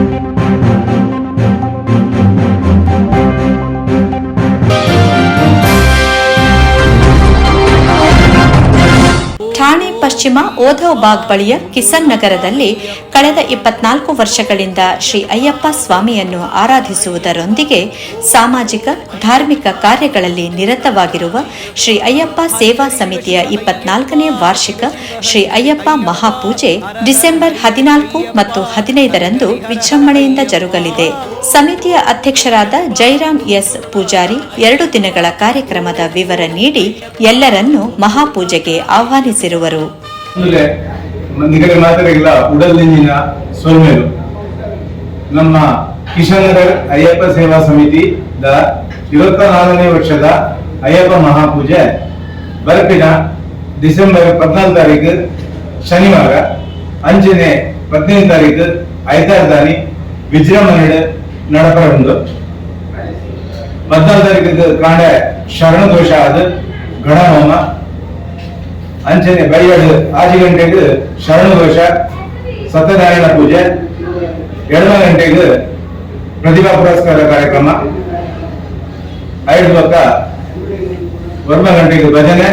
Thank you. ಠಾಣೆ ಪಶ್ಚಿಮ ಓಧವ್ ಬಾಗ್ ಬಳಿಯ ಕಿಸನ್ ನಗರದಲ್ಲಿ ಕಳೆದ ಇಪ್ಪತ್ನಾಲ್ಕು ವರ್ಷಗಳಿಂದ ಶ್ರೀ ಅಯ್ಯಪ್ಪ ಸ್ವಾಮಿಯನ್ನು ಆರಾಧಿಸುವುದರೊಂದಿಗೆ ಸಾಮಾಜಿಕ, ಧಾರ್ಮಿಕ ಕಾರ್ಯಗಳಲ್ಲಿ ನಿರತವಾಗಿರುವ ಶ್ರೀ ಅಯ್ಯಪ್ಪ ಸೇವಾ ಸಮಿತಿಯ ಇಪ್ಪತ್ನಾಲ್ಕನೇ ವಾರ್ಷಿಕ ಶ್ರೀ ಅಯ್ಯಪ್ಪ ಮಹಾಪೂಜೆ ಡಿಸೆಂಬರ್ ಹದಿನಾಲ್ಕು ಮತ್ತು ಹದಿನೈದರಂದು ವಿಜೃಂಭಣೆಯಿಂದ ಜರುಗಲಿದೆ. ಸಮಿತಿಯ ಅಧ್ಯಕ್ಷರಾದ ಜೈರಾಮ್ ಎಸ್ ಪೂಜಾರಿ ಎರಡು ದಿನಗಳ ಕಾರ್ಯಕ್ರಮದ ವಿವರ ನೀಡಿ ಎಲ್ಲರನ್ನೂ ಮಹಾಪೂಜೆಗೆ ಆಹ್ವಾನಿಸಿರುವರು ಅಂದ್ರೆ ನಿಗದಿ ಮಾತ್ರೆಗಿಲ್ಲ ಉಡಲಿನ ನಮ್ಮ ಕಿಶನ್ ನಗರ್ ಅಯ್ಯಪ್ಪ ಸೇವಾ ಸಮಿತಿದ ಇವತ್ತ ನಾಲ್ಕನೇ ವರ್ಷದ ಅಯ್ಯಪ್ಪ ಮಹಾಪೂಜೆ ಬರಪಿನ ಡಿಸೆಂಬರ್ ಪದ್ನಾಲ್ಕು ತಾರೀಕು, ಶನಿವಾರ ಅಂಜನೆ ಪದಿನೈದು ತಾರೀಕು, ಐದಾರು ದಾನಿ ವಿಜೃಂಭಣೆ ನಡಪರ ಉಂಟು. ಪದ್ನಾಲ್ಕು ತಾರೀಕು ಕಾಂಡ ಶರಣ ದೋಷ ಅದು ಗಣಹೋಮ ಅಂಚನೆ ಬೈಯಡು ಆಚೆ ಗಂಟೆಗೆ ಶರಣಘೋಷ ಸತ್ಯನಾರಾಯಣ ಪೂಜೆ ಎರಡು ಗಂಟೆಗೆ ಪ್ರತಿಭಾ ಪುರಸ್ಕಾರ ಕಾರ್ಯಕ್ರಮ. ಐದು ಪಕ್ಕ ಒಂದು ಗಂಟೆಗೆ ಭಜನೆ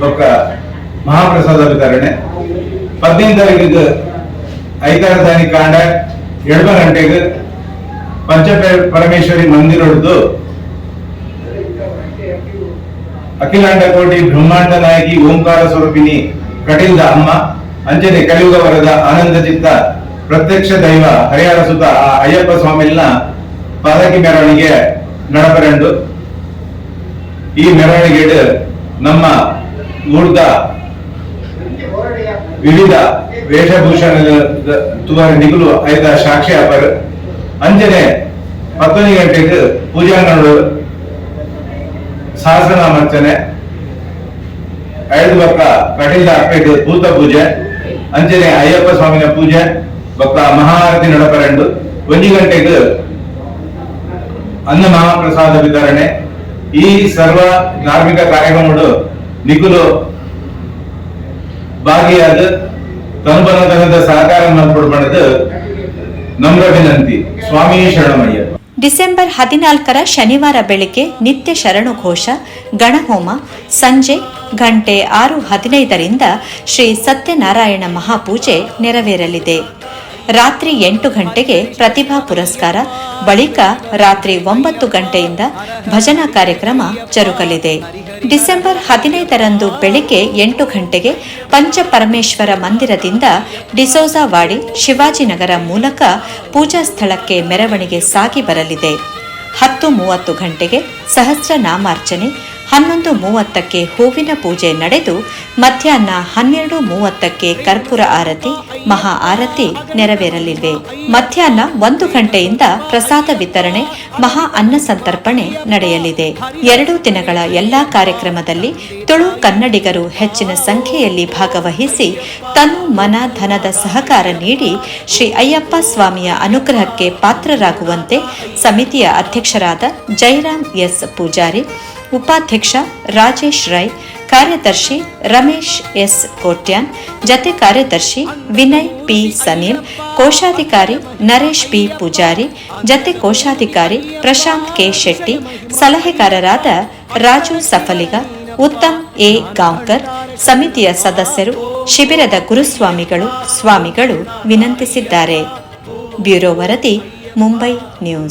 ಪಕ್ಕ ಮಹಾಪ್ರಸಾದ ವಿತರಣೆ. ಹದಿನೈದು ತಾರೀಕಿಗೆ ಐದಾರು ತಾರೀಕು ಕಾಂಡ ಎರಡು ಗಂಟೆಗೆ ಪಂಚ ಪರಮೇಶ್ವರಿ ಮಂದಿರ ಹೊಡೆದು ಅಖಿಲಾಂಡ ಕೋಟಿ ಬ್ರಹ್ಮಾಂಡ ನಾಯಕಿ ಓಂಕಾರ ಸ್ವರೂಪಿಣಿ ಕಟಿಲ್ದ ಅಮ್ಮ, ಅಂಜನೆ ಕಲಿಯುಗ ವರದ ಆನಂದ ಚಿತ್ತ, ಪ್ರತ್ಯಕ್ಷ ದೈವ ಹರಿಹರ ಸುತ ಆ ಅಯ್ಯಪ್ಪ ಸ್ವಾಮಿನ ಪದಕಿ ಮೆರವಣಿಗೆ ನಡಪರಂಡು ಈ ಮೆರವಣಿಗೆ ನಮ್ಮ ಮೂರ್ದ ವಿವಿಧ ವೇಷಭೂಷಣ ನಿಗುಲು ಐದ ಸಾಕ್ಷಿ ಅಪರ್ ಅಂಜನೆ ಹತ್ತೊಂದು ಗಂಟೆಗೆ ಪೂಜಾಂಗಣಗಳು ಸಹಸ್ರನಾಮಾರ್ಚನೆ ಐದು ಭಕ್ತ ಕಟೀಲ ಅಪ್ಪೆಟ್ ಭೂತ ಪೂಜೆ ಅಂಜನೆ ಅಯ್ಯಪ್ಪ ಸ್ವಾಮಿನ ಪೂಜೆ ಭಕ್ತ ಮಹಾರತಿ ನಡಪರಂಡು ಒಂದು ಗಂಟೆಗೆ ಅನ್ನ ಮಹಾಪ್ರಸಾದ ವಿತರಣೆ. ಈ ಸರ್ವ ಧಾರ್ಮಿಕ ಕಾರ್ಯಕ್ರಮಗಳು ನಿಖುಲು ಭಾಗಿಯಾದ ತನುಬನತನದ ಸಹಕಾರ ನಮ್ರ ವಿನಂತಿ ಸ್ವಾಮಿ ಶರಣಮಯ್ಯ. ಡಿಸೆಂಬರ್ ಹದಿನಾಲ್ಕರ ಶನಿವಾರ ಬೆಳಿಗ್ಗೆ ನಿತ್ಯ ಶರಣು ಘೋಷ ಗಣಹೋಮ, ಸಂಜೆ ಗಂಟೆ ಆರು ಹದಿನೈದರಿಂದ ಶ್ರೀ ಸತ್ಯನಾರಾಯಣ ಮಹಾಪೂಜೆ ನೆರವೇರಲಿದೆ. ರಾತ್ರಿ ಎಂಟು ಗಂಟೆಗೆ ಪ್ರತಿಭಾ ಪುರಸ್ಕಾರ, ಬಳಿಕ ರಾತ್ರಿ ಒಂಬತ್ತು ಗಂಟೆಯಿಂದ ಭಜನಾ ಕಾರ್ಯಕ್ರಮ ಜರುಗಲಿದೆ. ಡಿಸೆಂಬರ್ ಹದಿನೈದರಂದು ಬೆಳಿಗ್ಗೆ ಎಂಟು ಗಂಟೆಗೆ ಪಂಚಪರಮೇಶ್ವರ ಮಂದಿರದಿಂದ ಡಿಸೋಜಾವಾಡಿ ಶಿವಾಜಿನಗರ ಮೂಲಕ ಪೂಜಾ ಸ್ಥಳಕ್ಕೆ ಮೆರವಣಿಗೆ ಸಾಗಿ ಬರಲಿದೆ. ಹತ್ತು ಮೂವತ್ತು ಗಂಟೆಗೆ ಸಹಸ್ರ ನಾಮಾರ್ಚನೆ ಹನ್ನೊಂದು ಮೂವತ್ತಕ್ಕೆ ಹೂವಿನ ಪೂಜೆ ನಡೆದು, ಮಧ್ಯಾಹ್ನ ಹನ್ನೆರಡು ಮೂವತ್ತಕ್ಕೆ ಕರ್ಪೂರ ಆರತಿ, ಮಹಾ ಆರತಿ ನೆರವೇರಲಿವೆ. ಮಧ್ಯಾಹ್ನ ಒಂದು ಗಂಟೆಯಿಂದ ಪ್ರಸಾದ ವಿತರಣೆ, ಮಹಾ ಅನ್ನ ಸಂತರ್ಪಣೆ ನಡೆಯಲಿದೆ. ಎರಡು ದಿನಗಳ ಎಲ್ಲಾ ಕಾರ್ಯಕ್ರಮದಲ್ಲಿ ತುಳು ಕನ್ನಡಿಗರು ಹೆಚ್ಚಿನ ಸಂಖ್ಯೆಯಲ್ಲಿ ಭಾಗವಹಿಸಿ ತನು ಮನ ಧನದ ಸಹಕಾರ ನೀಡಿ ಶ್ರೀ ಅಯ್ಯಪ್ಪ ಸ್ವಾಮಿಯ ಅನುಗ್ರಹಕ್ಕೆ ಪಾತ್ರರಾಗುವಂತೆ ಸಮಿತಿಯ ಅಧ್ಯಕ್ಷರಾದ ಜೈರಾಮ್ ಎಸ್ ಪೂಜಾರಿ ಉಪಾಧ್ಯಕ್ಷ ರಾಜೇಶ್ ರೈ, ಕಾರ್ಯದರ್ಶಿ ರಮೇಶ್ ಎಸ್ ಕೋಟ್ಯಾನ್, ಜತೆ ಕಾರ್ಯದರ್ಶಿ ವಿನಯ್ ಪಿ ಸನೀಲ್, ಕೋಶಾಧಿಕಾರಿ ನರೇಶ್ ಪಿ ಪೂಜಾರಿ, ಜತೆ ಕೋಶಾಧಿಕಾರಿ ಪ್ರಶಾಂತ್ ಕೆ ಶೆಟ್ಟಿ, ಸಲಹೆಗಾರರಾದ ರಾಜು ಸಫಲಿಗ, ಉತ್ತಮ್ ಎ ಗಾಂವ್ಕರ್, ಸಮಿತಿಯ ಸದಸ್ಯರು, ಶಿಬಿರದ ಗುರುಸ್ವಾಮಿಗಳು, ಸ್ವಾಮಿಗಳು ವಿನಂತಿಸಿದ್ದಾರೆ. ಬ್ಯೂರೋ ವರದಿ, ಮುಂಬೈ ನ್ಯೂಸ್.